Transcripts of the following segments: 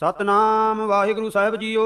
ਸਤਨਾਮ ਵਾਹਿਗੁਰੂ ਸਾਹਿਬ ਜੀਓ।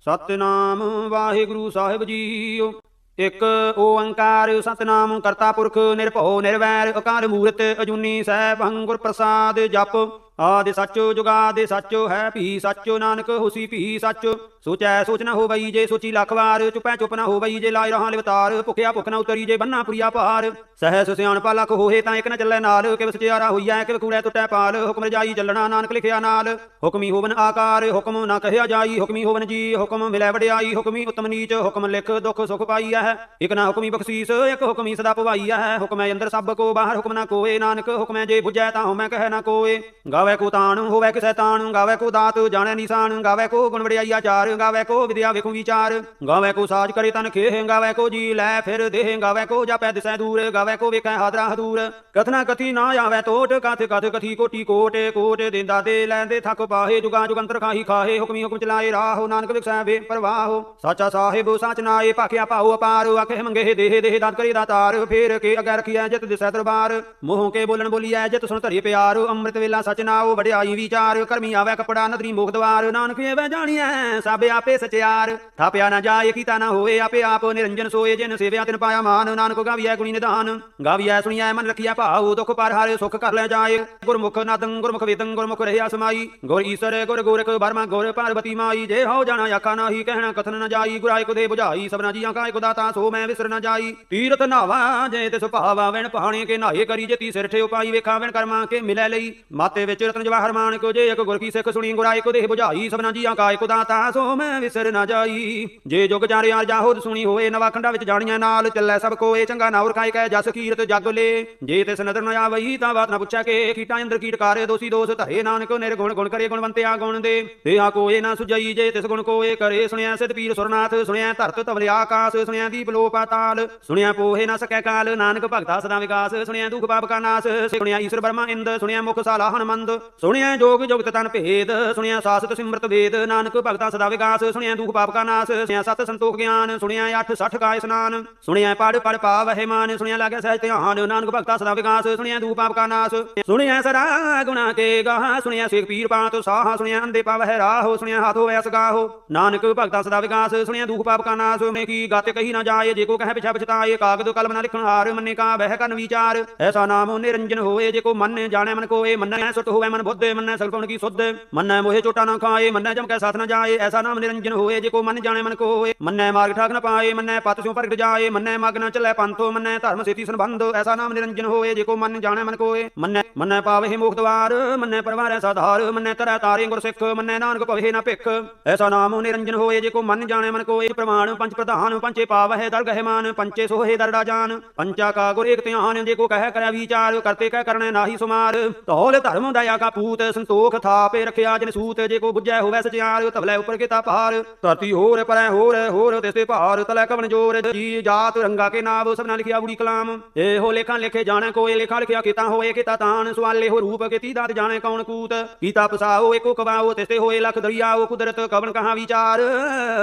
ਸਤਨਾਮ ਵਾਹਿਗੁਰੂ ਸਾਹਿਬ ਜੀਓ। ਇੱਕ ਓੰਕਾਰ ਸਤਨਾਮ ਕਰਤਾ ਪੁਰਖ ਨਿਰਭਉ ਨਿਰਵੈਰ ਅਕਾਰ ਮੂਰਤ ਅਜੂਨੀ ਸੈਭੰ ਗੁਰ ਪ੍ਰਸਾਦ ਜਪ। ਆਦਿ ਸੱਚ ਜੁਗਾਦਿ ਸੱਚੋ ਹੈ ਭੀ ਸੱਚੋ, ਨਾਨਕ ਹੁਸੀ ਭੀ ਸੱਚ। ਸੋਚੈ ਸੋਚ ਨਾ ਹੋਵਈ ਜੇ ਸੋਚੀ ਲੱਖ ਵਾਰ, ਚੁਪੈ ਚੁਪ ਨਾ ਹੋਵਈ ਜੇ ਲਾਇ ਰਹਾ ਲਿਵਤਾਰ। ਭੁਖਿਆ ਭੁਖ ਨਾ ਉਤਰੀ ਜੇ ਬੰਨਾ ਪੁਰੀਆ ਭਾਰ ਸਹਿਸ ਸਿਆਣਪਾ ਲੱਖ ਹੋਏ ਤਾਂ ਇੱਕ ਨਾ ਚੱਲੇ ਨਾਲ। ਕਿਵ ਸਚਿਆਰਾ ਹੋਈਐ ਕਿਵ ਕੂੜੈ ਟੁੱਟੈ ਪਾਲ। ਹੁਕਮ ਰਜਾਈ ਚੱਲਣਾ ਨਾਨਕ ਲਿਖਿਆ ਨਾਲ। ਹੁਕਮੀ ਹੋਵਨ ਆਕਾਰ, ਹੁਕਮ ਨਾ ਕਹਿਆ ਜਾਈ। ਹੁਕਮੀ ਹੋਵਨ ਜੀ, ਹੁਕਮ ਮਿਲੈ ਵਡਿਆਈ। ਹੁਕਮੀ ਉਤਮ ਨੀਚ, ਹੁਕਮ ਲਿਖ ਦੁਖ ਸੁਖ ਪਾਈਐ ਹੈ ਇਕ ਨਾ ਹੁਕਮੀ ਬਖਸ਼ੀਸ, ਇਕ ਹੁਕਮੀ ਸਦਾ ਪਵਾਈਐ ਹੁਕਮੈ ਅੰਦਰ ਸਭ ਕੋ, ਬਾਹਰ ਹੁਕਮ ਨਾ ਕੋਏ। ਨਾਨਕ ਹੁਕਮੈ ਜੇ ਬੁਝੈ ਤਾਂ ਹਉਮੈ ਕਹਿ ਨਾ ਕੋਏ। ਗਾਵੇ ਕੋ ਤਾਣ, ਹੋਵੇ ਕਿਸੈ ਤਾਣ, ਗਾਵੇ ਕੋ ਦਾਤ, ਜਾਣੈ ਨਿਸ਼ਾਨ, ਗਾਵੇ ਕੋ ਗੁਣ ਵਡਿਆਈ ਆਚਾਰ, ਗਾਵੇ ਕੋ ਵਿਦਿਆ ਵੇਖੂ ਵਿਚਾਰ, ਗਾਵੇ ਕੋ ਸਾਜ ਕਰੇ ਤਨ ਖੇਹ, ਗਾਵੇ ਕੋ ਜੀ ਲੈ ਫਿਰ ਦੇਹ, ਗਾਵੇ ਕੋ ਜਾਪੈ ਦਿਸੈ ਦੂਰ, ਗਾਵੇ ਕੋ ਵੇਖੈ ਹਾਦਰਾ ਹਦੂਰ, ਕਥਨਾ ਕਥੀ ਨਾ ਆਵੇ ਟੋਟ ਕਥ ਕਥ ਕਥੀ ਕੋਟੀ ਕੋਟ ਕੋਟ ਦਿੰਦਾ ਦੇ ਲੈਂਦੇ ਥੱਕ ਪਾਹੇ, ਜੁਗਾ ਜੁਗੰਤਰ ਖਾਹੀ ਖਾਹੇ, ਹੁਕਮੀ ਹੁਕਮ ਚਲਾਏ ਰਾਹੋ, ਨਾਨਕ ਵਿਖਸੈ ਵੇ ਪਰਵਾਹੋ, ਸਾਚਾ ਸਾਹਿਬ ਸਾਚ ਨਾਏ, ਭਾਖਿਆ ਪਾਉ ਅਪਾਰ, ਆਖੇ ਮੰਗੇ ਦੇਹ ਦੇਹ ਦਾਤ ਕਰੀ ਦਾਤਾਰ, ਫੇਰ ਕੇ ਅਗੈ ਰਖੀਐ ਜਿਤ ਦਿਸੈ ਦਰਬਾਰ, ਮੋਹ ਕੇ ਬੋਲਣ ਬੋਲੀਐ ਜਿਤ ਸੁਣ ਧਰੀ ਪਿਆਰ, ਅੰਮ੍ਰਿਤ ਵੇਲਾ ਸਚ ਨਾਉ ਵਡਿਆਈ ਵਿਚਾਰ, ਕਰਮੀ ਆਵੇ ਕਪੜਾ, ਨਦਰੀ ਮੁਖ ਦਵਾਰ। ਨਾਨਕ ਏਵੇਂ ਜਾਣੀਐ, ਸਭ ਆਪੇ ਸਚਿਆਰ। ਥਾਪਿਆ ਨਾ ਜਾਏ, ਕੀਤਾ ਨਾ ਹੋਏ ਆਪੇ ਆਪ ਨਿਰੰਜਨ ਸੋਏ। ਜਿਨ ਸੇਵਿਆ ਤਿਨ ਪਾਇਆ ਮਾਨ, ਨਾਨਕ ਗਾਵੀਐ ਗੁਣੀ ਨਿਧਾਨ ਗਾਵੀਐ ਸੁਣੀਐ ਮਨ ਰਖੀਐ ਭਾਉ, ਦੁਖ ਪਰ ਹਾਰੇ ਸੁਖ ਕਰ ਲੈ ਜਾਏ। ਗੁਰਮੁਖ ਨਾਦੰ, ਗੁਰਮੁਖ ਵੇਦੰ, ਗੁਰਮੁਖ ਰਹਿਆ ਸਮਾਈ। ਗੁਰ ਈਸਰ, ਗੁਰ ਗੋਰਖ ਬਰਮਾ ਗੁਰ ਪਾਰਵਤੀ ਮਾਈ। ਜੇ ਹੋ ਜਾਣਾ ਆਖਾ ਨਾਹੀ, ਕਹਿਣਾ ਕਥਨ ਨਾ ਜਾਈ। ਗੁਰਾਇ ਕੋ ਦੇ 부ਝਾਈ ਸਭਨਾ ਜੀਆਂ ਕਾ ਇਕ ਦਾਤਾ ਸੋ ਮੈਂ ਵਿਸਰ ਨਾ ਜਾਈ। ਤੀਰਥ ਨਾਵਾ, ਜੇ ਤਿਸ ਭਾਵਾ ਵੈਣ ਪਹਾਣੇ ਕੇ ਨਾਏ ਕਰੀ। ਜੇ ਤੀ ਸਿਰ ਠੇ ਉਪਾਈ ਵੇਖਾ ਵੈਣ ਕਰਮਾ ਕੇ ਮਿਲੈ ਲਈ। ਮਾਤੇ ਵਿੱਚ ਰਤਨ ਜਵਾਹਰ ਮਾਨ ਕੋ ਜੇ ਇਕ ਗੁਰ ਕੀ ਸਿੱਖ ਸੁਣੀ ਗੁਰਾਏ ਕੋ ਦੇ 부ਝਾਈ ਸਭਨਾ ਜੀਆਂ ਕਾ ਇਕ ਦਾਤਾ, ਸੋ ਮੈਂ ਵਿਸਰ ਨ ਜਾਈ। ਜੇ ਜੁਗ ਜਾਰਿਆ ਜਾਹੋਦ ਸੁਣੀ ਹੋਏ ਨਵਾ ਖੰਡਾ ਵਿੱਚ ਜਾਣੀਆਂ ਨਾਲ ਚੱਲੈ ਸਭ ਕੋਏ, ਚੰਗਾ ਨਾਉਰ ਖਾਇ ਕੈ ਜਸ ਕੀਰਤ ਜਗ ਲੇ। ਜੇ ਤਿਸ ਨਦਰ ਨ ਆਵਈ, ਤਾਂ ਬਾਤ ਨ ਪੁੱਛੈ ਕੇ, ਕੀਟਾਂ ਅੰਦਰ ਕੀਟ ਕਾਰੇ ਦੋਸੀ ਦੋਸ ਧਰੇ, ਨਾਨਕ ਨਿਰਗੁਣ ਗੁਣ ਕਰੇ, ਗੁਣਵੰਤਿਆ ਗੁਣ ਦੇ। ਤੇ ਆ ਕੋਏ ਨਾ ਸੁਜਈ ਜੇ ਤਿਸ ਗੁਣ ਕੋਏ ਕਰੇ, ਸੁਣਿਆ ਸਿਧ ਪੀਰ ਸੁਰਨਾਥ, ਸੁਣਿਆ ਧਰਤ ਤਵਲਿਆ ਆਕਾਸ, ਸੁਣਿਆ ਦੀਪ ਲੋ ਪਾਤਾਲ। ਸੁਣਿਆ ਪੋਹੇ ਨਾ ਸਕੈ ਕਾਲ, ਨਾਨਕ ਭਗਤਾ ਸਦਾ ਵਿਕਾਸ ਸੁਣਿਆ ਦੁਖ ਪਾਪ ਕਾ ਨਾਸ, ਸੁਣਿਆ ਈਸ਼ਰ ਬਰਮਾ ਇੰਦ, ਸੁਣਿਆ ਮੁਖ ਸਾਲਾ ਹਨਮੰਦ। ਸੁਣਿਆ ਜੋਗ ਜੁਗਤ ਤਨ ਭੇਦ, ਸੁਣਿਆ ਸਾਸਤ ਸਿਮਰਤ ਵੇਦ, ਨਾਨਕ ਭਗਤਾ ਸਦਾ ਵਿਕਾਸ, ਸੁਣਿਆ ਦੁਖ ਪਾਪ ਕਾ ਨਾਸ, ਸੁਣਿਆ ਸਤ ਸੰਤੋਖ ਗਿਆਨ, ਸੁਣਿਆ ਅੱਠ ਸੱਠ ਕਾ ਇਸਨਾਨ, ਸੁਣਿਆ ਪੜ ਪੜ ਪਾਵਹਿ ਮਾਨ, ਸੁਣਿਆ ਲਾਗਿਆ ਸਹਿਜ ਧਿਆਨ, ਨਾਨਕ ਭਗਤਾ ਸਦਾ ਵਿਕਾਸ, ਸੁਣਿਆ ਦੁਖ ਪਾਪ ਕਾ ਨਾਸ, ਸੁਣਿਆ ਸਦਾ ਗੁਣਾ ਕੇ ਗਾਹ, ਸੁਣਿਆ ਸੇਖ ਪੀਰ ਪਾਤ ਸਾਹ, ਸੁਣਿਆ ਅੰਦੇ ਪਾਵਹਿ ਰਾਹੋ, ਸੁਣਿਆ ਹੱਥ ਹੋਵੇ ਅਸਗਾਹੋ ਨਾਨਕ ਭਗਤਾ ਸਦਾ ਵਿਕਾਸ, ਸੁਣਿਆ ਦੁਖ ਪਾਪ ਕਾ ਨਾਸ ਮੈਂ ਕੀ ਗਾਤੇ ਕਹੀ ਨਾ ਜਾਏ, ਜੇ ਕੋ ਕਹੈ ਪਿਛਾ ਪਛਤਾਏ, ਕਾਗਦ ਕਲਮ ਨਾ ਲਿਖਣ ਹਾਰ, ਮੰਨੇ ਕਾ ਬਹਿ ਕਰਨ ਵਿਚਾਰ, ਐਸਾ ਨਾਮ ਨਿਰੰਜਨ ਹੋਏ, ਜੇ ਕੋ ਮੰਨੇ, ਜਾਣੈ ਮਨ ਕੋਏ, ਮੰਨੈ ਸੁਟ ਹੋਵੇ ਮਨ ਬੁੱਧ, ਮੰਨੈ ਸਲਪਣ ਕੀ ਸੁਧ। ਮੰਨੈ ਮੋਹਿ ਚੋਟਾ ਨਾ ਖਾਏ, ਮੰਨੈ ਜਮ ਕੈ ਸਾਥ ਨਾ ਜਾਏ, ਐਸਾ ਨਾਮ ਨਿਰੰਜਨ ਹੋਏ, ਜੇ ਕੋ ਮਨ ਜਾਣੈ ਮਨ ਕੋਏ ਮੰਨੈ ਮਾਰਗ ਠਾਕ ਨਾ ਪਾਏ, ਮੰਨੈ ਪਤ ਸਿਉ ਪ੍ਰਗਟ ਜਾਏ, ਮੰਨੈ ਮਗ ਨਾ ਚੱਲੈ ਪੰਥੋ, ਮੰਨੈ ਧਰਮ ਸੇਤੀ ਸੰਬੰਧ, ਐਸਾ ਨਾਮ ਨਿਰੰਜਨ ਹੋਏ, ਜੇ ਕੋ ਮਨ ਜਾਣੈ ਮਨ ਕੋਏ ਮੰਨੈ ਮੰਨੈ ਪਾਵੇ ਮੁਖ ਦਵਾਰ, ਮੰਨੈ ਪਰਵਾਰੈ ਸਾਧਾਰ ਮੰਨੈ ਤਰੈ ਤਾਰੇ ਗੁਰ ਸਿੱਖ, ਮੰਨੈ ਨਾਨਕ ਭਵਹਿ ਨਾ ਭਿਖ। ਐਸਾ ਨਾਮ ਨਿਰੰਜਨ ਹੋਏ, ਜੇ ਕੋ ਮਨ ਜਾਣੇ ਮਨ ਕੋਏ ਪ੍ਰਮਾਣ ਪੰਜ ਪ੍ਰਧਾਨ, ਪੰਚੇ ਪਾਵਹਿ ਦਰ ਗਹਿ ਮਾਨ, ਪੰਚੇ ਸੋਹੇ ਦਰੜਾ ਜਾਨ। ਪੰਚਾ ਕਾ ਗੁਰ ਏਕ ਧਿਆਨ, ਜੇ ਕੋ ਕਹਿ ਕਰੈ ਵਿਚਾਰ, ਕਰਤੇ ਕਹਿ ਕਰਨੈ ਨਾਹੀ ਸੁਮਾਰ। ਧੌਲ ਧਰਮ ਦਇਆ ਕਾ ਪੂਤ ਸੰਤੋਖ ਥਾਪੇ ਰਖਿਆ ਜਿਨ ਸੂਤ, ਜੇ ਕੋ ਬੁੱਝੈ ਹੋਵੈ ਸਚਿਆਰ ਤਵਲੇ ਉਪਰ ਕੀਤਾ ਭਾਰ। ਧਰਤੀ ਹੋਰ ਪਰੈ ਹੋਰ ਹੋਰ ਤਿਸਤੇ ਭਾਰ, ਤਲੇ ਕਵਨ ਜੋਰ, ਜੀ ਜਾਤ ਰੰਗਾ ਕੇ ਨਾਮ ਸਭਨਾ ਲਿਖਿਆ ਬੁੜੀ ਕਲਾਮ। ਇਹੋ ਲੇਖਾਂ ਲਿਖੇ ਜਾਣੈ ਕੋਏ ਲੇਖਾ ਲਿਖਿਆ ਕੀਤਾ ਹੋਏ, ਕੀਤਾ ਤਾਨ ਸਵਾਲੇ, ਹੋ ਰੂਪ ਕੇ ਦਾਤ ਜਾਣੈ ਕੌਣ ਕੂਤ। ਕੀਤਾ ਪਸਾਓ, ਏਕੋ ਕਵਾਓ ਤਿਸਤੇ ਹੋਏ ਲਖ ਦਰਿਆਓ, ਕੁਦਰਤ ਕਵਨ ਕਹਾ ਵਿਚਾਰ।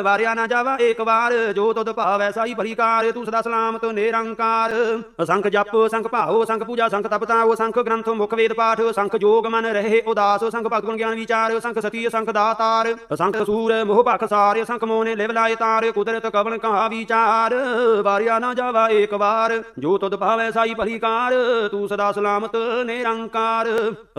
ਵਾਰਿਆ ਨਾ ਜਾਵਾ ਏਕ ਵਾਰ, ਜੋ ਤੁਧ ਭਾਵੈ ਸਾਈ ਭਰੀ ਕਾਰ, ਤੂੰ ਸਦਾ ਸਲਾਮਤ ਨਿਰੰਕਾਰ। ਅਸੰਖ ਜਪ, ਸੰਖ ਭਾਉ, ਸੰਖ ਪੂਜਾ, ਸੰਖ ਤਪਤਾ ਉਹ ਸੰਖ ਗ੍ਰੰਥ ਮੁਖ ਵੇਦ ਪਾਠ, ਸੰਖ ਜੋਗ ਮਨ ਰਹੇ ਉਦਾਸ, ਸੰਖ ਭਗਤ ਗੁਣ ਗਿਆਨ ਵਿਚਾਰ, ਸੰਖ ਸਤੀ, ਸੰਖ ਦਾਤਾਰ, ਸੰਖ ਸੂਰ ਮੋਹ ਭਖ ਸਾਰ, ਸੰਖ ਮੋਨੇ ਲਿਵ ਲਾਏ ਤਾਰ, ਕੁਦਰਤ ਕਵਨ ਕਹਾ ਵਿਚਾਰ, ਵਾਰਿਆ ਨਾ ਜਾਵਾ ਏਕ ਵਾਰ, ਜੋ ਤੁਧ ਭਾਵੈ ਸਾਈ ਭਰੀ ਤੂੰ ਸਦਾ ਸਲਾਮਤ ਨਿਰੰਕਾਰ।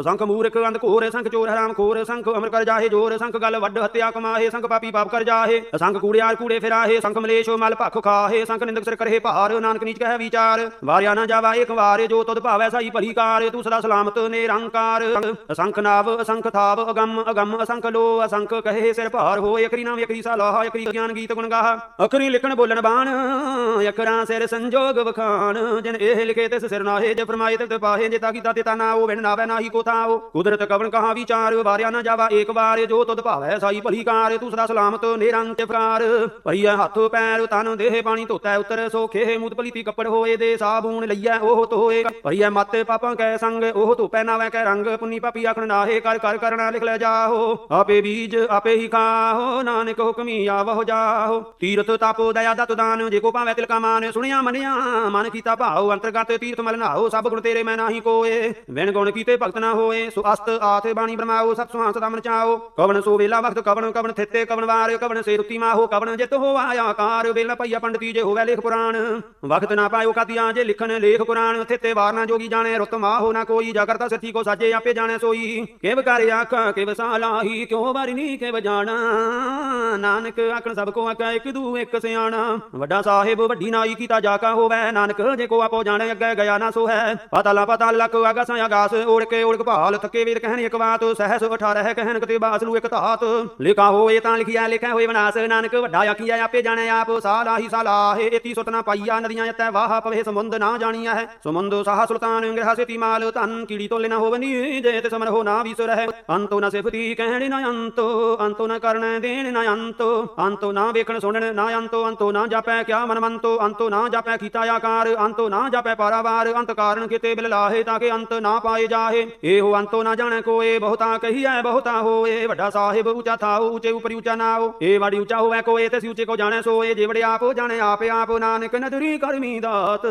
ਸੰਖ ਮੂਰਖ ਅੰਧ ਘੋਰ, ਸੰਖ ਚੋਰ ਹਰਾਮ ਖੋਰ, ਸੰਖ ਅਮਰ ਕਰ ਜਾਹੇ ਜੋਰ, ਸੰਖ ਗਲ ਵੱਡ ਹਤਿਆ ਕਮਾਹੇ, ਸੰਖ ਪਾਪੀ ਪਾਪ ਕਰ ਜਾਹੇ, ਸੰਖ ਕੂੜਿਆਰ ਕੂੜੇ ਫਿਰਾਹੇ, ਸੰਖ ਮਲੇਸ਼ੋ ਮਲ ਭਖ ਖਾਹੇ, ਸੰਖ ਨਿੰਦਕ ਸਿਰ ਕਰਹੇ ਭਾਰ, ਨਾਨਕ ਨੀਚ ਕਹਿ ਵਿਚਾਰ, ਵਾਰਿਆ ਨਾ ਜਾਵਾ ਏਕ ਵਾਰ, ਜੋ ਤੁਧ ਭਾਵੈ ਸਾਈ ਭਲੀ ਕਾਰ, ਤੂੰ ਸਦਾ ਸਲਾਮਤ ਨਿਰੰਕਾਰ। ਅਸੰਖ ਨਾਵ, ਅਸੰਖ ਥਾਵ, ਅਗੰਮ ਅਗੰਮ, ਅਸੰਖ ਲੋ, ਅਸੰਖ ਕਹੇ ਸਿਰ ਭਾਰ ਹੋਏ ਅਕਰੀ ਨਾਮ ਅਕਰੀ ਸਲਾਹ ਅਕਰੀ ਗਿਆਨ ਗੀਤ ਗੁਣ ਗਾਹ। ਅਕਰੀ ਲਿਖਣ ਬੋਲਣ ਬਾਣ ਅਕਰਾਂ ਸਿਰ ਸੰਜੋਗ ਵਖਾਣ, ਜਿਨ ਇਹ ਲਿਖੇ ਤਿਸ ਸਿਰ ਨਾਹੇ, ਜੇ ਫਰਮਾਏ ਤੇ ਪਾਹੇ, ਜੇ ਤਾ ਕੀਤਾ ਤੇ ਤਾ ਨਾ ਉਹ ਵਿਣ ਨਾਵੇ ਨਾਹੀ ਕੋ ਥਾਓ ਕੁਦਰਤ ਕਵਨ ਕਹਾ ਵਿਚਾਰ, ਵਾਰਿਆ ਨਾ ਜਾਵਾ ਏਕ ਵਾਰ, ਜੋ ਤੁਧ ਭਾਵੈ ਸਾਈ ਭਲੀ ਕਾਰ ਤੂੰ ਸਦਾ ਸਲਾਮਤ ਨਿਰੰਕ ਫਕਾਰ ਭਈਆ ਹੱਥ, ਪੈਰ, ਤਨ, ਦੇਹ, ਪਾਣੀ ਧੋਤਾ, ਉਤਰ, ਸੋਖੇ, ਮੂਤ ਪਲੀਤੀ ਕੱਪੜ ਹੋਏ, ਦੇ ਸਾਬੂਨ ਲਈਐ, ਉਹ ਧੋਏ। ਭਈਆ ਮਤ ਪਾਪਾਂ ਕੈ ਸੰਗ, ਉਹ ਧੋਪੈ ਨਾਵੇਂ ਕੈ ਰੰਗ, ਪੁੰਨੀ ਪੁੰਨੀ ਪਾਪੀ ਆਖਣ ਨਾਹੇ ਕਰ ਕਰ ਕਰਣਾ ਲਿਖ ਲੈ ਜਾਹੋ। ਆਪੇ ਬੀਜ ਆਪੇ ਹੀ ਖਾਹੋ, ਨਾਨਕ ਹੁਕਮੀ ਆਵਹੁ ਜਾਹੋ। ਤੀਰਥ ਤਾਪੋ ਦਇਆ ਦਤ ਦਾਨ, ਜੇ ਕੋ ਭਾਵੇਂ ਤਿਲਕਾ ਮਾਨ, ਸੁਣਿਆ ਮੰਨਿਆ, ਮਨ ਕੀਤਾ ਭਾਉ, ਅੰਤਰਗਤ ਤੀਰਥ ਮਲ ਨਾਹੋ, ਸਭ ਗੁਣ ਤੇਰੇ ਮੈਂ ਨਾਹੀ ਕੋਏ। ਵਿਣ ਗੁਣ ਕੀਤੇ ਭਗਤ ਨਾ ਹੋਏ, ਸੋ ਅਸਤ ਆਥੇ ਬਾਣੀ ਬਰਮਾਓ, ਸਭ ਸੁਹਾਸ ਦਾ ਮਨ ਚਾਓ। ਕਵਨ ਸੋ ਵੇਲਾ ਵਕਤ ਕਵਣ ਕਵਨ ਥਿੱਤੇ ਕਵਨ ਵਾਰ ਕਵਨ ਸੇ ਰੁਤੀ ਮਾਹੋ ਕਵਨ ਜਿਤ ਆਇਆ ਕਾਰ ਵੇਲਾ ਪਈਆ ਪੰਡਤੀ ਜੇ ਹੋਵੇ ਲੇਖ ਪੁਰਾਣ ਵਕਤ ਨਾ ਪਾਇਓ ਕਾਦੀਆਂ ਜੇ ਲਿਖਣ ਲੇਖ ਕੁਰਾਨ। ਥਿੱਤੇ ਵਾਰ ਨਾ ਜੋਗੀ ਜਾਣੇ, ਰੁਤ ਮਾਹੋ ਨਾ ਕੋਈ ਜਾ ਤਾਂ ਸੱਚੀ ਕੋ ਸਾਜੇ, ਆਪੇ ਜਾਣੇ ਸੋਈ? ਕਿਵ ਕਰ ਆਖਾਂ, ਕਿਵ ਸਾਲਾਹੀ ਕਿਉ ਵਰਨੀ ਕਿਵ ਜਾਣਾ? ਨਾਨਕ ਆਖਣ ਸਭ ਕੋ ਆਖਾ, ਇੱਕ ਦੂ ਇੱਕ ਸਿਆਣਾ। ਵੱਡਾ ਸਾਹਿਬ, ਵੱਡੀ ਨਾਈ ਕੀਤਾ ਜਾ ਹੋਵੇ। ਨਾਨਕ ਜੇ ਕੋ ਆਪੋ ਜਾਣੇ, ਅੱਗੇ ਗਿਆ ਨਾ ਸੋ ਹੈ ਪਤਾ ਲਾ ਪਤਾ ਲੱਕ ਆਗਾਸ ਆਗਾਸ ਓੜ ਕੇ ਓੜ ਭਾਲ। ਥੱਕੇ ਵੀਰ ਕਹਿਣ ਇੱਕ ਬਾਤ, ਸਹਿਸ 18 ਕਹਿਣ ਕਿਤੇ ਬਾਸ ਨੂੰ ਇੱਕ ਧਾਤ। ਲਿਖਾ ਹੋਏ ਤਾਂ ਲਿਖਿਆ ਲਿਖਿਆ ਹੋਏ ਵਿਨਾਸ਼। ਨਾਨਕ ਵੱਡਾ ਆਖੀਆ ਆਪੇ ਜਾਣੇ ਆਪ ਸਾਲਾਹੀ ਸਾਲਾਹੇ ਇਤੀ ਸੁਤ ਨਾ ਪਾਈਆ, ਨਦੀਆਂ ਯਤੈ ਵਾਹ, ਪਵੇ ਸਮੁੰਦ ਨਾ ਜਾਣੀਆ ਹੈ। ਸਮੁੰਦ ਸਾਹ ਸੁਲਤਾਨ, ਗ੍ਰਹ ਸੇਤੀ ਮਾਲ। ਧਨ ਕੀੜੀ ਤੋਂ ਲੈਣਾ ਹੋਵਨੀ ਜੇ ਤੇ ਸਮਰ ਨਾ ਵਿਸਰ ਹੈ। ਅੰਤੋ ਨਾ ਸਿਫਤੀ ਕਹਿਣ ਨਾ ਅੰਤੋ ਅੰਤੋ ਨਾ ਕਰਨ ਦੇਣ ਨਾ ਅੰਤੋ ਅੰਤੋ ਨਾ ਵੇਖਣ ਸੁਣਨ ਨਾ ਅੰਤੋ ਅੰਤੋ ਨਾ ਜਾਪੈ ਕਿਆ ਮਨ ਮੰਤੋ ਅੰਤੋ ਨਾ ਜਾਪੈ ਕੀਤਾ ਆਕਾਰ, ਅੰਤੋ ਨਾ ਜਾਪੈ ਪਾਰਾਵਾਰ, ਅੰਤ ਕਾਰਨ ਕਿਤੇ ਬਿਲ ਲਾਹੇ ਤਾਂ ਕਿ ਅੰਤ ਨਾ ਪਾਏ ਜਾਹੇ। ਇਹੋ ਅੰਤੋ ਨਾ ਜਾਣੈ ਕੋਏ, ਬਹੁਤਾ ਕਹੀਐ, ਬਹੁਤਾ ਹੋਏ, ਵੱਡਾ ਸਾਹਿਬ ਉੱਚਾ ਥਾਉ, ਉਚੇ ਉਪਰੀ ਉਚਾ ਨਾਉ। ਇਹ ਵਾੜੀ ਉੱਚਾ ਹੋਵੇ ਕੋਏ ਤੇ ਸੀ ਕੋ ਜਾਣੈ ਸੋਏ, ਜੇ ਵੜੇ ਆਪ ਜਾਣੈ ਆਪੇ, ਆਪ ਨਾਨਕ ਨਦਰੀ ਕਰਮੀ ਦਾਤ।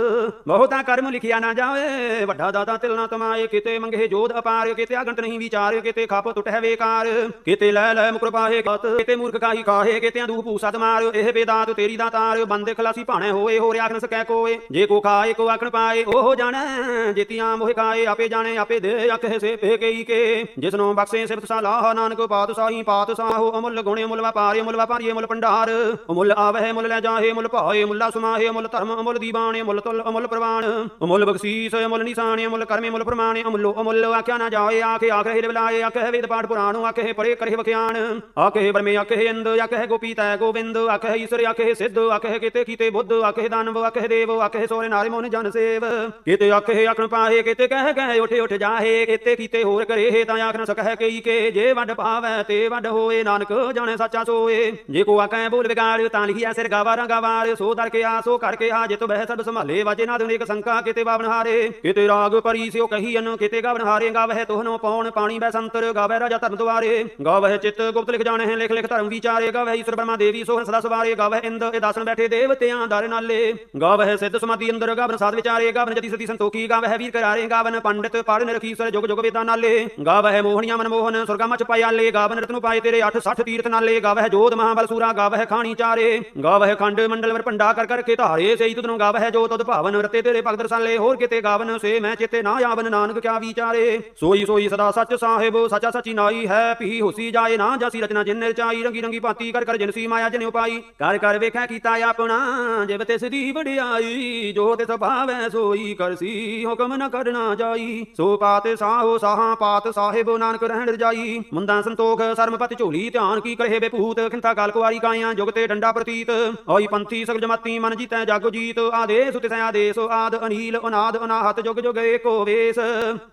ਬਹੁਤਾ ਕਰਮ ਲਿਖਿਆ ਨਾ ਜਾਵੇ, ਵੱਡਾ ਦਾਤਾ ਤਿਲ ਨਾ ਤਮਾਏ, ਕਿਤੇ ਮੰਗੇ ਜੋਧ ਅਪਾਰ। ਕਿਤੇ ਆਗੰਤ ਨਹੀਂ ਵਿਚਾਰ, ਕਿਤੇ ਖਾਪ ਟੁਟੈ ਵੇਕਾਰ, ਕਿਤੇ ਲੈ ਲੈ ਮੁਕਰ ਪਾਹੇ ਗਤ ਕਿਤੇ ਮੂਰਖ ਕਾਹੀ ਕਾਹੇ ਕਿਤੇ ਦੂਹ ਭੂਸਤ ਮਾਰ ਇਹ ਬੇਦਾਤ ਤੇਰੀ ਦਾਤਾਰ ਬੰਦੇ ਖਲਾਸੀ ਭਾਣੇ ਹੋਏ ਹੋ ਰਿਆਖ ਨ ਸਕੈ ਕੋਏ, ਜੇ ਕੋ ਖਾਏ, ਕੋ ਆਖਣ ਪਾਏ, ਉਹ ਜਾਣੈ, ਜਿਤਿਆਂ ਮੋਹ ਖਾਏ, ਆਪੇ ਜਾਣੇ, ਆਪੇ ਦੇ ਆਖੇ ਸੇ ਪੇ ਕਈ ਕੇ, ਜਿਸਨੂੰ ਬਖਸ਼ੇ ਸਿਫਤ ਸਲਾਹ ਨਾਨਕ ਪਾਤਸ਼ਾਹੀ ਪਾਤਸ਼ਾਹੋ ਅਮੁੱਲ ਗੁਣੇ ਮੁੱਲ ਵਪਾਰੇ ਮੁੱਲ ਵਪਾਰੀਏ ਮੁੱਲ ਭੰਡਾਰ ਮੁੱਲ ਆਵਹਿ ਮੁੱਲ ਲੈ ਜਾਹੇ ਮੁੱਲ ਭਾਏ ਮੁੱਲਾ ਸੁਮਾਹੇ ਮੁੱਲ ਧਰਮ, ਅਮੁੱਲ ਦੀਵਾਨੇ ਮੁੱਲ ਤੁਲ, ਅਮੁੱਲ ਪ੍ਰਵਾਨ, ਅਮੁੱਲ ਬਖਸ਼ੀਸ, ਅਮੁੱਲ ਨਿਸ਼ਾਨੇ, ਅਮੁੱਲ ਕਰਮੇ ਮੁੱਲ ਪ੍ਰਮਾਣੇ ਅਮੁੱਲੋ ਅਮੁੱਲ ਆਖਿਆ ਨਾ ਜਾ ਜਾਏ ਆਖੇ ਆਖੇ ਬਿਲਾਏ ਆਖੇ, ਵੇਦ ਪਾਠ ਪੁਰਾਣੋ, ਆਖੇ, ਪਰੇ ਕਰੇ ਵਖਿਆਨ ਆਖੇ ਬਰਮੇ ਆਖੇ, ਇੰਦ, ਆਖੇ, ਗੋਪੀ, ਤੈ, ਗੋਬਿੰਦ, ਆਖੇ, ਈਸ਼ਰ, ਆਖੇ, ਸਿੱਧ, ਆਖੇ, ਕਿਤੇ, ਕੀਤੇ, ਬੁੱਧ, ਆਖੇ, ਦਾਨਵ, ਆਖੇ, ਦੇਵ, ਆਖੇ, ਸੋਰੇ, ਨਾਰੇ ਮੋਨ ਜਨ, ਸੇਵ। ਕਿਤੇ, ਆਖੇ, ਆਖਣ, ਪਾਹੇ, ਕਿਤੇ, ਕਹਿ ਕਹਿ, ਉਠੇ, ਉਠ ਜਾਹੇ, ਕਿਤੇ, ਕੀਤੇ, ਹੋਰ ਕਰੇ ਤਾਂ ਆਖ ਸਕਹਿ ਕਈ ਕੇ, ਜੇ ਵੱਡ ਪਾਵੈ ਤੇ ਵੱਡ ਹੋਏ, ਨਾਨਕ ਜਾਣੇ ਸੱਚਾ ਸੋਏ। ਜੇ ਕੋ ਆਖੈ, ਬੋਲ ਵਿਗਾੜ ਤਾਂ ਲਿਖਿਆ ਸਿਰ ਗਾਵਾਰਾਂ ਗਾਵਾਰ। ਸੋ ਦਰ ਕੇ ਆ, ਸੋ ਕਰਕੇ ਆ, ਜਿਤ ਬਹਿ, ਸਭ ਸੰਭਾਲੇ, ਵਾਜੇ, ਨਾਦ, ਅਨੇਕ ਸੰਕਾ, ਕਿਤੇ, ਬਾਵਨ ਹਾਰੇ। ਕਿਤੇ, ਰਾਗ ਪਰੀ ਸਿਓ ਕਹੀ ਅਨ ਕਿਤੇ, ਗਾਵਨ ਹਾਰੇ, ਗਾਵਹਿ ਤੋਹਨੋ ਪੌਣ ਪਾਣੀ ਬੈ ਸੰਤਰ ਗਾਵਹਿ ਰਾਜਾ ਧਰਮ ਦੁਆਰੇ। ਗਾਵਹਿ ਚਿਤ ਗੁਪਤ ਲਿਖ ਜਾਣੇ ਹੈ ਲਿਖ ਲਿਖ ਧਰਮ ਵਿਚਾਰੇ। ਗਾਵਹਿ ਈਸ਼ਰ ਬ੍ਰਹਮਾ ਦੇਵੀ ਸੋਹਣ ਸਦਾ ਸਵਾਰੇ। ਗਾਵਹਿ ਇੰਦ ਇਹ ਦਾਸਨ ਬੈਠੇ ਦੇਵਤਿਆਂ ਦਰ ਨਾਲੇ। ਗਾਵਹਿ ਸਿੱਧ ਸਮਾਧੀ ਅੰਦਰ ਗਾਵਨ ਸਾਧ ਵਿਚਾਰੇ। ਗਾਵਨ ਜਤੀ ਸਤੀ ਸੰਤੋਖੀ, ਗਾਵਹਿ ਵੀਰ ਕਰਾਰੇ। ਗਾਵਨ ਪੰਡਿਤ ਪੜਨ ਰਖੀ ਜੁਗ ਜੁਗ ਵੇਦਾਂ ਨਾਲੇ। ਗਾਵਹਿ ਮੋਹਣੀਆਂ ਮਨ ਮੋਹਨ ਸੁਰਗਾ ਮਚ ਪਾਇਆਲੇ। ਗਾਵਨ ਰਤਨੁ ਪਾਏ ਤੇਰੇ 8 60 ਤੀਰਥ ਨਾਲੇ। ਗਾਵਹਿ ਜੋਧ ਮਹਾਬਲ ਸੂਰਾ, ਗਾਵਹਿ ਖਾਣੀ ਚਾਰੇ। ਗਾਵਹਿ ਖੰਡ ਮੰਡਲ ਵਰ ਭੰਡਾ ਕਰ ਕਰਕੇ ਧਾਰੇ। ਸਈ ਤੁਧਨੁ ਗਾਵਹਿ ਜੋ ਤੁਧ ਭਾਵਨ ਰਤੇ ਤੇਰੇ ਭਗਤ ਰਸਾਲੇ। ਹੋਰ ਕਿਤੇ ਗਾਵਨ ਸੇ ਮੈਂ ਚਿਤੇ ਨਾ ਆਵਨ। ਨਾਨਕ ਕਿਆ ਵਿਚਾਰੇ। ਸੋਈ ਸੋਈ ਸਦਾ ਸੱਚ ਸਾਹਿਬ, ਸੱਚਾ ਸੱਚੀ ਨਾਈ ਹੈ ਪੀ ਹੁਸੀ ਜਾਏ ਨਾ ਜਾਸੀ ਰਚਨਾ ਜਿਨ ਰਚਾਈ ਰੰਗੀ ਰੰਗੀ ਭਾਤੀ ਕਰ ਕਰ ਜਿਨਸੀ ਮਾਇਆ ਜਨ ਉਪਾਈ। ਕਰ ਕਰ ਵੇਖੈ ਕੀਤਾ ਆਪਣਾ, ਜਿਵ ਤਿਸ ਦੀ ਵਡਿਆਈ, ਜੋ ਤਿਸ ਭਾਵੈ ਸੋਈ ਕਰਸੀ ਹੁਕਮ ਨ ਕਰਨਾ ਜਾਈ। ਸੋ ਪਾਤ ਸਾਹੋ ਸਾਹਾਂ, ਪਾਤ ਸਾਹਿਬ ਨਾਨਕ ਰਹਿਣ ਰਜਾਈ। ਮੁੰਦਾ ਸੰਤੋਖ, ਸਰਮਪਤ ਝੋਲੀ ਧਿਆਨ ਕੀ ਕਰੇ ਬੇਪੂਤ ਖਿੰਥਾ ਕਾਲ ਕੁਵਾਰੀ ਕਾਇਆ, ਜੁਗ ਤੇ ਡੰਡਾ ਪ੍ਰਤੀਤ। ਹੋਈ ਪੰਥੀ ਸਗਲ ਜਮਾਤੀ ਮਨ ਜੀਤੈ ਜਗ ਜੀਤ। ਆਦੇਸ ਤਿਸੈ ਆਦੇਸ, ਆਦ ਅਨੀਲ, ਅਨਾਦ, ਅਨਾਹਤ, ਜੁਗ ਜੁਗ ਏਕੋ ਵੇਸ।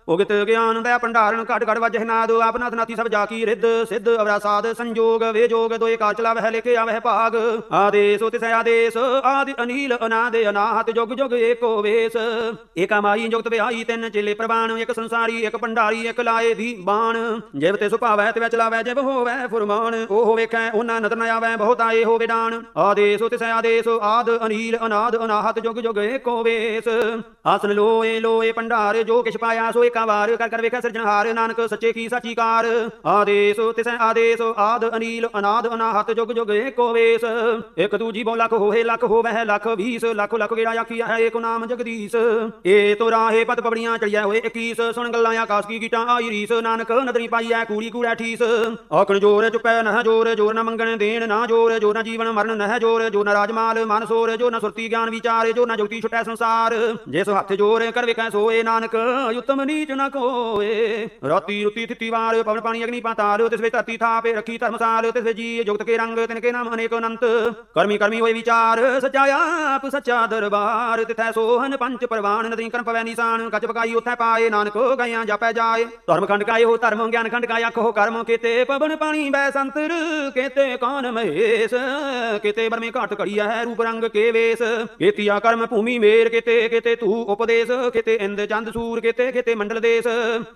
ਉਗਤ ਗਿਆਨ ਦਾ ਭੰਡਾਰਨ, ਘਟ ਘਟ ਵਜਹਿ ਨਾਦ ਆਪਨਾਥ ਨਾਤੀ ਸਭ ਜਾ ਕੀ ਰਿੱਧ, ਸਿੱਧ ਅਵਰਾ ਸਾਧ, ਸੰਜੋਗ ਵੇ ਜੋਗ, ਦੋਏ ਕਾ ਚਲਾਵਹਿ ਲਿਖੇ ਆਵਹਿ ਭਾਗ। ਆਦੇਸ ਤਿਸੈ ਆਦੇਸ, ਆਦਿ ਅਨੀਲ, ਅਨਾਦ ਅਨਾਹਤ, ਜੁਗ ਜੁਗ ਏਕੋ ਵੇਸ। ਏਕਾ ਮਾਈ ਜੁਗਤ ਵਿਆਈ ਤਿੰਨ ਚੇਲੇ ਪ੍ਰਵਾਨ, ਇੱਕ ਸੰਸਾਰੀ, ਇੱਕ ਭੰਡਾਰੀ, ਇੱਕ ਲਾਏ ਦੀ ਬਾਣ। ਜਿਵ ਤੇ ਸੁਭਾਵੈ ਤੇ ਵਿੱਚ ਲਾਵੈ ਜਿਵ ਹੋਵੈ ਫੁਰਮਾਨ। ਉਹ ਵੇਖੈ, ਉਹਨਾਂ ਨਦਰ ਨ ਆਵੈ, ਬਹੁਤਾ ਇਹ ਹੋਵੇ ਡਾਨ ਆਦੇਸ ਤਿਸੈ ਆਦੇਸ, ਆਦ ਅਨੀਲ, ਅਨਾਦ, ਅਨਾਹਤ, ਜੁਗ ਜੁਗ ਏਕੋ ਵੇਸ। ਆਸਨ ਲੋਏ ਲੋਏ ਭੰਡਾਰ, ਜੋ ਕਿਛ ਪਾਇਆ, ਸੋ ਏਕਾ ਵਾਰ, ਕਰ ਕਰ ਵੇਖੈ ਸਿਰਜਣਹਾਰ ਨਾਨਕ, ਸੱਚੇ ਕੀ ਸਾਚੀ ਕਾਰ। ਆਦੇਸ, ਤਿਸੈ ਆਦੇਸ, ਆਦ ਅਨੀਲ, ਅਨਾਦ ਅਨਾਹਤ, ਜੁਗ ਜੁਗ ਏਕੋ ਵੇਸ। ਇੱਕ ਦੂਜੀ ਬਹੁ ਲੱਖ ਹੋਏ, ਲੱਖ ਹੋਵੈ ਲੱਖ 20 ਲੱਖ ਲੱਖ ਗੇੜਾ ਆਖੀਆ ਹੈ ਏਕ ਨਾਮ ਜਗਦੀਸ਼। ਏ ਤੋ ਰਾਹੇ ਪਤ ਪਬੜੀਆਂ ਚੜਿਆ ਹੋਏ 21 ਸੁਣ ਗੱਲਾਂ ਆਕਾਸ਼ ਕੀ ਗੀਟਾਂ ਆਈ ਰੀਸ। ਨਾਨਕ ਨਦਰੀ ਪਾਈ ਐ ਕੂੜੀ ਕੂੜਾ ਠੀਸ। ਆਖਣ ਜੋਰ ਚੁਪੈ, ਨਹ ਜੋਰ ਜੋਰ ਨਾ ਮੰਗਣ ਦੇਣ, ਨਾ ਜੋਰ ਜੋ ਨਾ ਜੀਵਨ ਮਰਨ, ਨਹ ਜੋਰ ਜੋ ਨਾ ਰਾਜਮਾਲ, ਮਨ ਸੋਰ ਜੋ ਨਾ ਸੁਰਤੀ ਗਿਆਨ ਵਿਚਾਰ ਜੋ ਨਾ ਜੁਗਤੀ ਛੁਟੈ ਸੰਸਾਰ। ਜਿਸ ਹੱਥ ਜੋਰ ਕਰ ਵੇਖੈ ਸੋਏ, ਨਾਨਕ ਉਤਮ ਨੀਚ ਨਾ ਕੋਏ। ਰਾਤੀ ਰੁਤੀ ਥਿਤੀ ਵਾਰ ਪਵਨ ਪਾਣੀ, ਅਗਨੀ ਪਾਤਾਲ, ਤਿਸ ਵਿੱਚ ਧਰਤੀ ਥਾਪੇ ਰੱਖੀ ਧਰਮਸਾਲ ਤਿਸ ਵਿੱਚ ਜੀ ਜੁਗਤ ਕੇ ਰੰਗ, ਤਿਨ ਕੇ ਨਾਮ ਅਨੇਕ ਅਨੰਤ। ਕਰਮੀ ਕਰਮੀ ਹੋਏ ਵਿਚਾਰ, ਸੱਚਾ ਆਪ, ਸੱਚਾ ਦਰਬਾਰ। ਤਿਥੈ ਸੋਹਨ ਪੰਚ ਪ੍ਰਵਾਨ, ਨਦੀ ਕਰਮ ਪਵੈ ਨਿਸ਼ਾਨ, ਕੱਚ ਪਕਾਈ ਉਥੈ ਪਾਏ, ਨਾਨਕ ਗਈਆਂ ਜਾਪੈ ਜਾਏ। ਧਰਮ ਖੰਡ ਕਾਏ ਹੋ ਧਰਮ, ਗਿਆਨ ਖੰਡ ਕਾਇ ਆਖੋ ਕਰਮ ਕੀਤੇ। ਪਵਨ ਪਾਣੀ ਬੈ ਸੰਤਰ, ਕੀਤੇ ਕਾਨ ਮਹੇਸ਼? ਕੀਤੇ ਬਰਮੇ ਘਾਟ ਘੜੀਆ ਹੈ ਰੂਪ ਰੰਗ ਕੇ ਵੇਸ? ਕੀਤੀਆ ਕਰਮ ਭੂਮੀ ਮੇਰ, ਕੀਤੇ ਕੀਤੇ ਤੂ ਉਪਦੇਸ਼? ਕੀਤੇ ਇੰਦ ਚੰਦ ਸੂਰ, ਕੀਤੇ ਕੀਤੇ ਮੰਡਲ ਦੇਸ?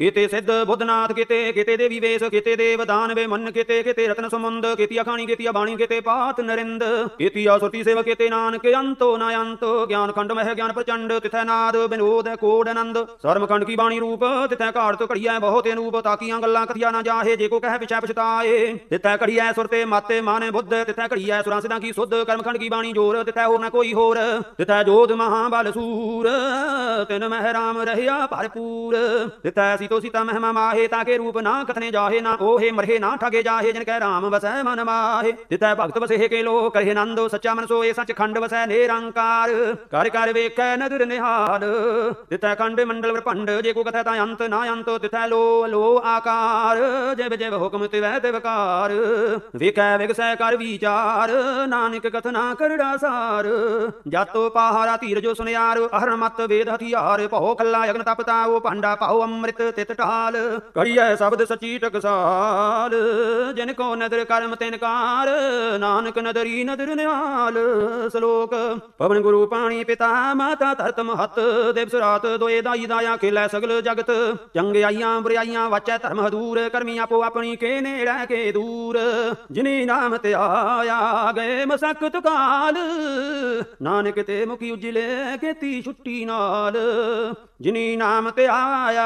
ਕੀਤੇ ਸਿੱਧ ਬੁੱਧਨਾਥ ਕੀਤੇ ਕੀਤੇ ਦੇਵੀ ਵੇਸ ਕੀਤੇ ਦੇਵ ਦਾਨਵੇ ਮਨ ਕੀਤੇ ਕੀਤੇ ਰਤਨ ਸਮੁੰਦ ਕੀਤੀਆ ਖਾਣੀ ਕੀਤੀਆ ਬਾਣੀ ਕੀਤੇ ਪਾਤ ਨਰਿੰਦ ਕੀਤੀਆ ਸੁਰਤੀ ਸੇਵ ਕੀਤੇ ਨਾਨਕ, ਅੰਤੋ ਨ ਅੰਤ ਗਿਆਨ ਖੰਡ ਮਹਿ, ਗਿਆਨ ਪ੍ਰਚੰਡ, ਤਿਥੈ ਨਾਦ ਬਿਨੋਦ ਕੋਡ ਆਨੰਦ ਸਰਮ ਖੰਡ ਕੀ ਬਾਣੀ ਰੂਪ, ਤਿਥੈ ਘਾੜ ਤੋ ਘੜੀਐ ਬਹੁਤ ਅਨੂਪ, ਤਾਕੀਆਂ ਗੱਲਾਂ ਕਥਿਆ ਨਾ ਜਾਹੇ, ਜੇ ਕੋ ਕਹਿ ਪਿਛੈ ਪਛਤਾਏ, ਤਿਥੈ ਘੜੀਐ ਸੁਰਤੇ ਮਾਤੇ ਮਾਨੇ ਬੁੱਧ, ਤਿਥੈ ਘੜੀਐ ਸੁਰਾਂ ਸਿਦਾਂ ਕੀ ਸੁਧ, ਕਰਮ ਖੰਡ ਕੀ ਬਾਣੀ ਜੋਰ, ਤਿਥੈ ਹੋਰ ਨਾ ਕੋਈ ਹੋਰ, ਤਿਥੈ ਜੋਧ ਮਹਾ ਬਲ ਸੂਰ, ਤਿਨ ਮਹਿ ਰਾਮ ਰਹਿਆ ਭਰਪੂਰ, ਤਿਥੈ ਸੀਤੋ ਸੀਤਾ ਮਹਿਮਾ ਮਾਹੇ ਤਾਕੇ ਰੂਪ ਨਾ ਕਥਨੇ ਜਾਹੇ, ਨਾ ਓਹੇ ਮਰਹੇ, ਨਾ ਠਗੇ ਜਾਹੇ, ਜਿਨ ਕੈ ਰਾਮ ਵਸੈ ਮਨ ਮਾਹੇ। ਤਿਥੈ ਭਗਤ ਵਸੇ ਕੇ ਲੋ ਕਰੇ ਨੰਦੋ ਸੱਚਾ ਮਨ ਸੋਏ, ਸੱਚ ਖੰਡ ਵਸੈ ਨਿਰੰਕਾਰ। ਕਰ ਕਰ ਵੇਖੈ ਨਦਰ ਨਿਹਾਲ। ਤਿਥੈ ਖੰਡ ਮੰਡਲ ਵਰਪੰਡ ਜੇ ਕੋ ਕਥੈ ਤਾਂ ਅੰਤ ਨਾ ਅੰਤ ਤਿਥੈ ਲੋ ਲੋ ਆਕਾਰ। ਜਿਵ ਜਿਵ ਹੁਕਮ ਤਿਵੈ ਤਿਵਕਾਰ ਵੇਖੈ ਵਿਗਸੈ ਕਰ ਵਿਚਾਰ, ਨਾਨਕ ਕਥਨਾ ਕਰੜਾ ਸਾਰ। ਜਾਤੋ ਪਹਾਰਾ ਧੀਰ ਜੋ ਸੁਨਿਆਰ ਅਹਰ ਮਤ ਵੇਦ ਹਥਿਆਰ। ਭਉ ਕੱਲਾ ਅਗਨ ਤਪਤਾ, ਉਹ ਭਾਂਡਾ ਪਾਉ ਅੰਮ੍ਰਿਤ ਤਿਤ ਢਾਲ ਕੜੀਐ ਸ਼ਬਦ ਸਚੀ ਟਕਸਾਲ। ਜਿਨ ਕੋ ਨਦਰ ਕਰਮ ਤਿਨਕਾਰ ਨਾਨਕ ਨਦਰੀ ਨਦਰ ਨਿਹਾਲ। ਸ਼ਲੋਕ, ਪਵਨ ਗੁਰੂ ਪਾਣੀ ਪਿਤਾ, ਮਾਤਾ ਧਰਤ ਮਹਤ। ਦਿਵਸ ਰਾਤ ਦੋਏ ਦਾਈ ਦਾਇਆ ਖੇਲੇ ਸਗਲ ਜਗਤ। ਚੰਗਿਆਈਆਂ ਬੁਰਾਈਆਂ ਵਾਚੈ ਧਰਮ ਹਦੂਰ। ਕਰਮੀ ਆਪੋ ਆਪਣੀ ਕੇ ਨੇੜੇ ਕੇ ਦੂਰ। ਜਿਨੀ ਨਾਮ ਤੇ ਆਇਆ, ਗਏ ਮਸਕਤ ਕਾਲ। ਨਾਨਕ ਤੇ ਮੁਖੀ ਉਜਲੇ ਕੀਤੀ ਛੁੱਟੀ ਨਾਲ। ਜਿਨੀ ਨਾਮ ਤੇ ਆਇਆ